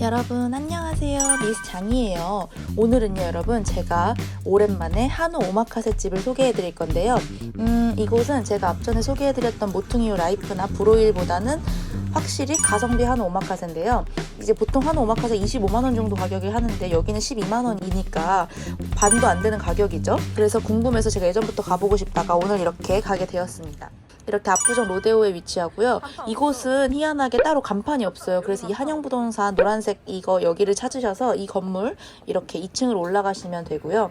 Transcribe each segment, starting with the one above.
여러분 안녕하세요. 미스 장이에요. 오늘은요 여러분 제가 오랜만에 한우 오마카세 집을 소개해 드릴 건데요. 음 이곳은 제가 앞전에 소개해 드렸던 모퉁이유 라이프나 브로일보다는 확실히 가성비 한우 오마카세인데요. 이제 보통 한우 오마카세 25만원 정도 가격이 하는데 여기는 12만원이니까 반도 안 되는 가격이죠. 그래서 궁금해서 제가 예전부터 가보고 싶다가 오늘 이렇게 가게 되었습니다 이렇게 압구정 로데오에 위치하고요. 이곳은 희한하게 따로 간판이 없어요. 그래서 이 한영부동산 노란색 이거 여기를 찾으셔서 이 건물 이렇게 2층으로 올라가시면 되고요.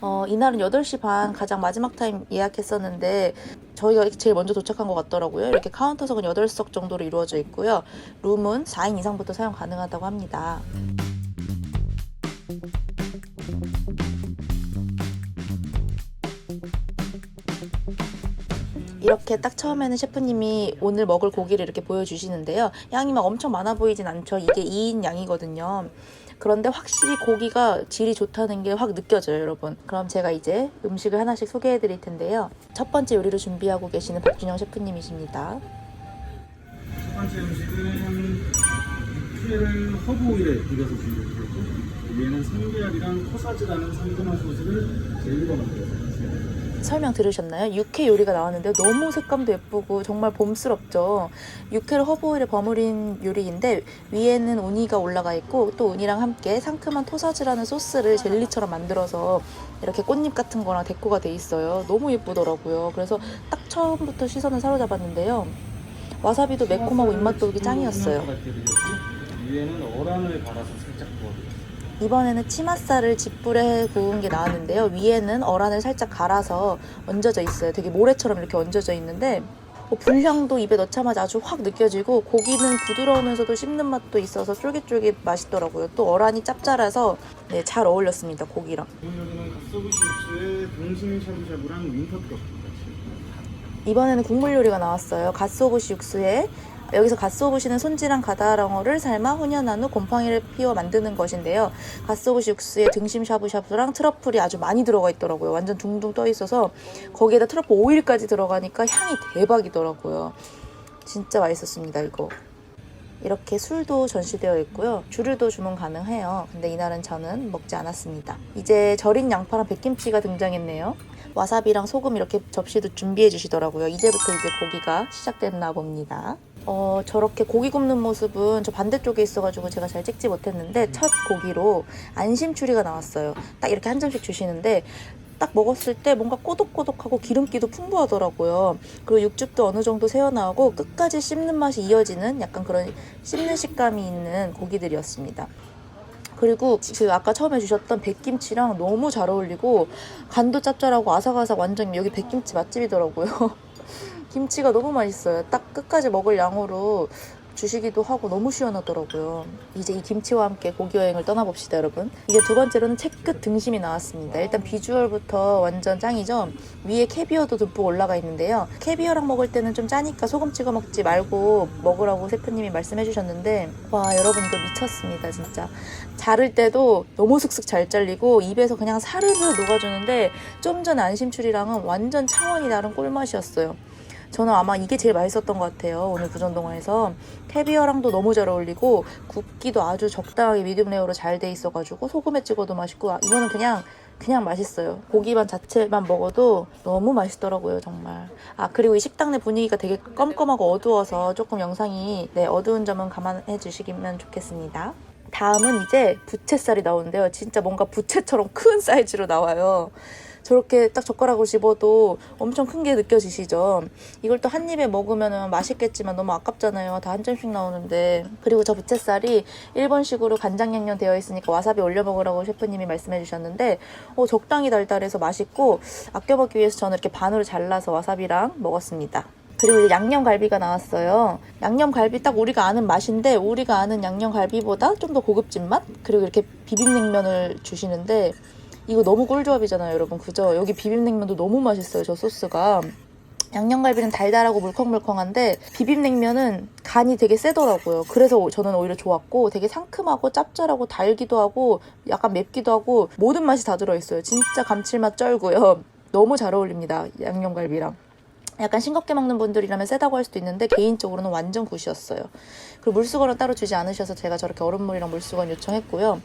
어, 이날은 8시 반 가장 마지막 타임 예약했었는데 저희가 제일 먼저 도착한 것 같더라고요. 이렇게 카운터석은 8석 정도로 이루어져 있고요. 룸은 4인 이상부터 사용 가능하다고 합니다. 이렇게 딱 처음에는 셰프님이 오늘 먹을 고기를 이렇게 보여주시는데요. 양이 막 엄청 많아 보이진 않죠. 이게 2인 양이거든요. 그런데 확실히 고기가 질이 좋다는 게 확 느껴져요, 여러분. 그럼 제가 이제 음식을 하나씩 소개해 드릴 텐데요. 첫 번째 요리를 준비하고 계시는 박준영 셰프님이십니다. 첫 번째 음식은 육회를 허브 오일에 비벼서 준비했고 위에는 삼계알이랑 코사지라는 상큼한 소스를 젤리로 만들었어요. 설명 들으셨나요? 육회 요리가 나왔는데 너무 색감도 예쁘고 정말 봄스럽죠. 육회를 허브오일에 버무린 요리인데 위에는 우니가 올라가 있고 또 우니랑 함께 상큼한 토사즈라는 소스를 젤리처럼 만들어서 이렇게 꽃잎 같은 거랑 데코가 돼 있어요. 너무 예쁘더라고요. 그래서 딱 처음부터 시선을 사로잡았는데요. 와사비도 매콤하고 입맛 돌기 짱이었어요. 위에는 어란을 갈아서 살짝 구워드렸어요. 이번에는 치맛살을 집불에 구운 게 나왔는데요. 위에는 어란을 살짝 갈아서 얹어져 있어요. 되게 모래처럼 이렇게 얹어져 있는데 뭐 불향도 입에 넣자마자 아주 확 느껴지고 고기는 부드러우면서도 씹는 맛도 있어서 쫄깃쫄깃 맛있더라고요. 또 어란이 짭짤해서 네, 잘 어울렸습니다. 고기랑. 여기는 갓소부시 육수에 동심 샤브샤브랑 같이 이번에는 국물 요리가 나왔어요. 갓소부시 육수에 여기서 갓소부시는 손질한 가다랑어를 삶아 훈연한 후 곰팡이를 피워 만드는 것인데요. 갓소부시 육수에 등심 샤브샤브랑 트러플이 아주 많이 들어가 있더라고요. 완전 둥둥 떠 있어서 거기에다 트러플 오일까지 들어가니까 향이 대박이더라고요. 진짜 맛있었습니다, 이거. 이렇게 술도 전시되어 있고요. 주류도 주문 가능해요. 근데 이날은 저는 먹지 않았습니다. 이제 절인 양파랑 백김치가 등장했네요. 와사비랑 소금 이렇게 접시도 준비해 주시더라고요. 이제부터 이제 고기가 시작됐나 봅니다. 어, 저렇게 고기 굽는 모습은 저 반대쪽에 있어가지고 제가 잘 찍지 못했는데 첫 고기로 안심추리가 나왔어요. 딱 이렇게 한 점씩 주시는데 딱 먹었을 때 뭔가 꼬독꼬독하고 기름기도 풍부하더라고요. 그리고 육즙도 어느 정도 새어나오고 끝까지 씹는 맛이 이어지는 약간 그런 씹는 식감이 있는 고기들이었습니다. 그리고 그 아까 처음에 주셨던 백김치랑 너무 잘 어울리고 간도 짭짤하고 아삭아삭 완전 여기 백김치 맛집이더라고요. 김치가 너무 맛있어요. 딱 끝까지 먹을 양으로 주시기도 하고 너무 시원하더라고요. 이제 이 김치와 함께 고기 여행을 떠나봅시다, 여러분. 이제 두 번째로는 채끝 등심이 나왔습니다. 일단 비주얼부터 완전 짱이죠. 위에 캐비어도 듬뿍 올라가 있는데요. 캐비어랑 먹을 때는 좀 짜니까 소금 찍어 먹지 말고 먹으라고 셰프님이 말씀해 주셨는데 와, 여러분 이거 미쳤습니다, 진짜. 자를 때도 너무 슥슥 잘 잘리고 입에서 그냥 사르르 녹아주는데 좀 전 안심추리랑은 완전 차원이 다른 꿀맛이었어요. 저는 아마 이게 제일 맛있었던 것 같아요. 오늘 부전동화에서 캐비어랑도 너무 잘 어울리고 굽기도 아주 적당하게 미디움 레어로 잘 돼 있어가지고 소금에 찍어도 맛있고 아, 이거는 그냥 그냥 맛있어요. 고기만 자체만 먹어도 너무 맛있더라고요, 정말. 아, 그리고 이 식당 내 분위기가 되게 껌껌하고 어두워서 조금 영상이 네, 어두운 점은 감안해 주시면 좋겠습니다. 다음은 이제 부채살이 나오는데요. 진짜 뭔가 부채처럼 큰 사이즈로 나와요. 저렇게 딱 젓가락으로 집어도 엄청 큰 게 느껴지시죠? 이걸 또 한 입에 먹으면 맛있겠지만 너무 아깝잖아요. 다 한 점씩 나오는데. 그리고 저 부채살이 일본식으로 간장 양념 되어 있으니까 와사비 올려 먹으라고 셰프님이 말씀해 주셨는데 어, 적당히 달달해서 맛있고 아껴 먹기 위해서 저는 이렇게 반으로 잘라서 와사비랑 먹었습니다. 그리고 양념갈비가 나왔어요. 양념갈비 딱 우리가 아는 맛인데 우리가 아는 양념갈비보다 좀 더 고급진 맛? 그리고 이렇게 비빔냉면을 주시는데 이거 너무 꿀조합이잖아요, 여러분. 그죠? 여기 비빔냉면도 너무 맛있어요, 저 소스가. 양념갈비는 달달하고 물컹물컹한데 비빔냉면은 간이 되게 세더라고요. 그래서 저는 오히려 좋았고 되게 상큼하고 짭짤하고 달기도 하고 약간 맵기도 하고 모든 맛이 다 들어있어요. 진짜 감칠맛 쩔고요. 너무 잘 어울립니다, 양념갈비랑. 약간 싱겁게 먹는 분들이라면 세다고 할 수도 있는데 개인적으로는 완전 굿이었어요. 그리고 물수건을 따로 주지 않으셔서 제가 저렇게 얼음물이랑 물수건 요청했고요.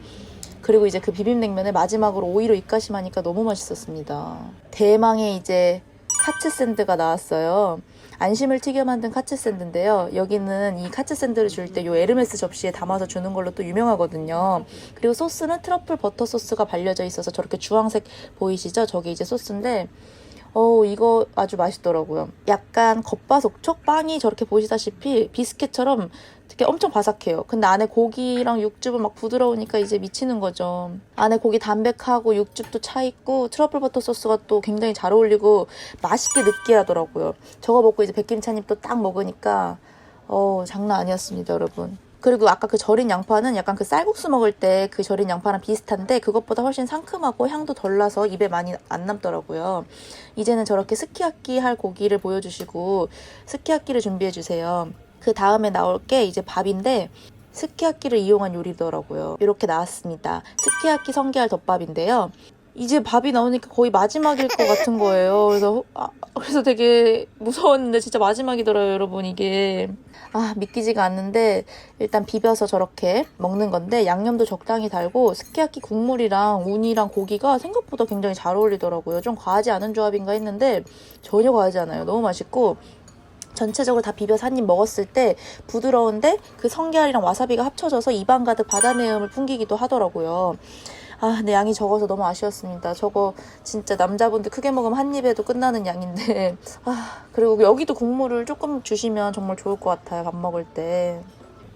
그리고 이제 그 비빔냉면에 마지막으로 오이로 입가심하니까 너무 맛있었습니다. 대망의 이제 카츠 샌드가 나왔어요. 안심을 튀겨 만든 카츠 샌드인데요. 여기는 이 카츠 샌드를 줄 때 요 에르메스 접시에 담아서 주는 걸로 또 유명하거든요. 그리고 소스는 트러플 버터 소스가 발려져 있어서 저렇게 주황색 보이시죠? 저게 이제 소스인데 어우 이거 아주 맛있더라고요. 약간 겉바속촉 빵이 저렇게 보시다시피 비스켓처럼 되게 엄청 바삭해요. 근데 안에 고기랑 육즙은 막 부드러우니까 이제 미치는 거죠. 안에 고기 담백하고 육즙도 차 있고 트러플 버터 소스가 또 굉장히 잘 어울리고 맛있게 느끼하더라고요. 저거 먹고 이제 백김찬입 또딱 먹으니까 어 장난 아니었습니다, 여러분. 그리고 아까 그 절인 양파는 약간 그 쌀국수 먹을 때 그 절인 양파랑 비슷한데 그것보다 훨씬 상큼하고 향도 덜 나서 입에 많이 안 남더라고요. 이제는 저렇게 스키야키 할 고기를 보여주시고 스키야키를 준비해 주세요. 그 다음에 나올 게 이제 밥인데 스키야키를 이용한 요리더라고요. 이렇게 나왔습니다. 스키야키 성게알 덮밥인데요. 이제 밥이 나오니까 거의 마지막일 것 같은 거예요. 그래서 아, 그래서 되게 무서웠는데 진짜 마지막이더라고요, 여러분 이게. 아 믿기지가 않는데 일단 비벼서 저렇게 먹는 건데 양념도 적당히 달고 스키야키 국물이랑 우니랑 고기가 생각보다 굉장히 잘 어울리더라고요. 좀 과하지 않은 조합인가 했는데 전혀 과하지 않아요. 너무 맛있고 전체적으로 다 비벼서 한 입 먹었을 때 부드러운데 그 성게알이랑 와사비가 합쳐져서 입안 가득 바다 내음을 풍기기도 하더라고요. 아, 근데 양이 적어서 너무 아쉬웠습니다. 저거 진짜 남자분들 크게 먹으면 한 입에도 끝나는 양인데. 아, 그리고 여기도 국물을 조금 주시면 정말 좋을 것 같아요. 밥 먹을 때.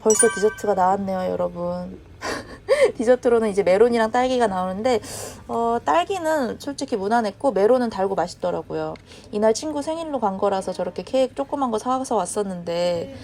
벌써 디저트가 나왔네요, 여러분. 디저트로는 이제 메론이랑 딸기가 나오는데 어, 딸기는 솔직히 무난했고 메론은 달고 맛있더라고요. 이날 친구 생일로 간 거라서 저렇게 케이크 조그만 거 사와서 왔었는데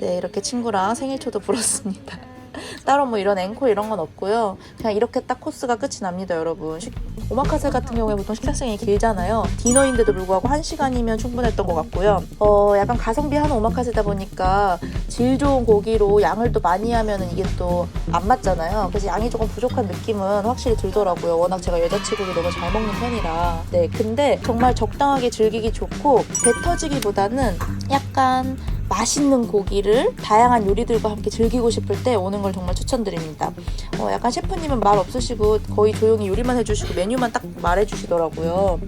네 이렇게 친구랑 생일초도 불었습니다. 따로 뭐 이런 앵콜 이런 건 없고요. 그냥 이렇게 딱 코스가 끝이 납니다, 여러분. 식- 오마카세 같은 경우에 보통 시간이 길잖아요. 디너인데도 불구하고 1시간이면 충분했던 것 같고요. 어, 약간 가성비 하는 오마카세다 보니까 질 좋은 고기로 양을 또 많이 하면은 이게 또 안 맞잖아요. 그래서 양이 조금 부족한 느낌은 확실히 들더라고요. 워낙 제가 여자치고를 너무 잘 먹는 편이라. 네, 근데 정말 적당하게 즐기기 좋고 배 터지기보다는 약간 맛있는 고기를 다양한 요리들과 함께 즐기고 싶을 때 오는 걸 정말 추천드립니다. 어, 약간 셰프님은 말 없으시고 거의 조용히 요리만 해주시고 메뉴만 딱 말해주시더라고요.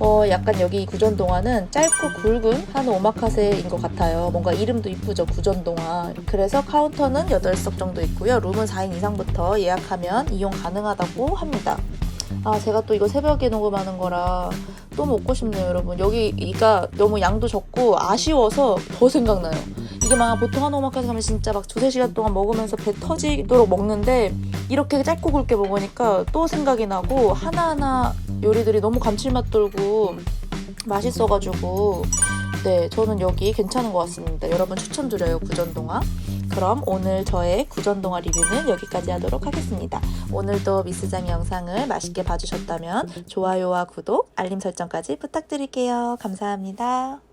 어, 약간 여기 구전동화는 짧고 굵은 한 오마카세인 것 같아요. 뭔가 이름도 이쁘죠, 구전동화. 그래서 카운터는 8석 정도 있고요. 룸은 4인 이상부터 예약하면 이용 가능하다고 합니다. 아, 제가 또 이거 새벽에 녹음하는 거라 또 먹고 싶네요, 여러분. 여기가 너무 양도 적고 아쉬워서 더 생각나요. 이게 막 보통 한 오마카세 가면 진짜 막 두세 시간 동안 먹으면서 배 터지도록 먹는데 이렇게 짧고 굵게 먹으니까 또 생각이 나고 하나하나 요리들이 너무 감칠맛 돌고 맛있어가지고 네 저는 여기 괜찮은 것 같습니다. 여러분 추천드려요 구전동화. 그럼 오늘 저의 구전동화 리뷰는 여기까지 하도록 하겠습니다. 오늘도 미스장 영상을 맛있게 봐주셨다면 좋아요와 구독, 알림 설정까지 부탁드릴게요. 감사합니다.